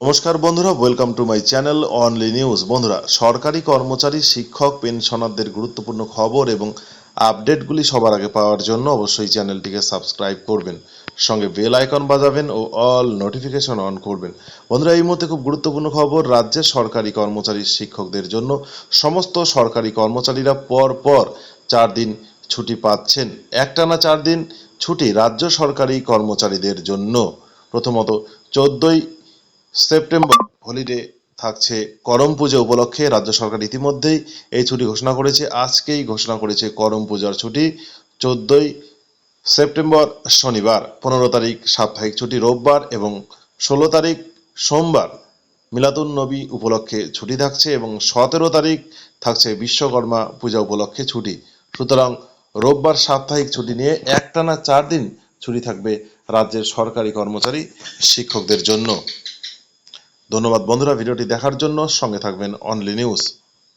নমস্কার বন্ধুরা welcome to my channel only news বন্ধুরা, সরকারি কর্মচারী, শিক্ষক, পেনশনারদের গুরুত্বপূর্ণ খবর এবং আপডেটগুলি সবার আগে পাওয়ার জন্য অবশ্যই চ্যানেলটিকে সাবস্ক্রাইব করবেন। সঙ্গে বেল আইকন বাজাবেন ও অল নোটিফিকেশন অন করবেন। বন্ধুরা, এই মুহূর্তে খুব গুরুত্বপূর্ণ খবর রাজ্যের সরকারি কর্মচারী, শিক্ষকদের জন্য সমস্ত সরকারি কর্মচারীরা পর পর চার দিন ছুটি পাচ্ছেন। একটানা চার দিন ছুটি রাজ্য সরকারি কর্মচারীদের জন্য। প্রথমত, চোদ্দই সেপ্টেম্বর হলিডে থাকছে করম পুজো উপলক্ষে রাজ্য সরকার ইতিমধ্যেই এই ছুটি ঘোষণা করেছে। আজকেই ঘোষণা করেছে করম পূজার ছুটি। চোদ্দই সেপ্টেম্বর শনিবার, পনেরো তারিখ সাপ্তাহিক ছুটি রোববার এবং ষোলো তারিখ সোমবার মিলাতুন নবী উপলক্ষে ছুটি থাকছে এবং সতেরো তারিখ থাকছে বিশ্বকর্মা পূজা উপলক্ষে ছুটি। সুতরাং রোববার সাপ্তাহিক ছুটি নিয়ে একটানা চার দিন ছুটি থাকবে রাজ্যের সরকারি কর্মচারী, শিক্ষকদের জন্য। ধন্যবাদ বন্ধুরা ভিডিওটি দেখার জন্য সঙ্গে থাকবেন অনলি নিউজ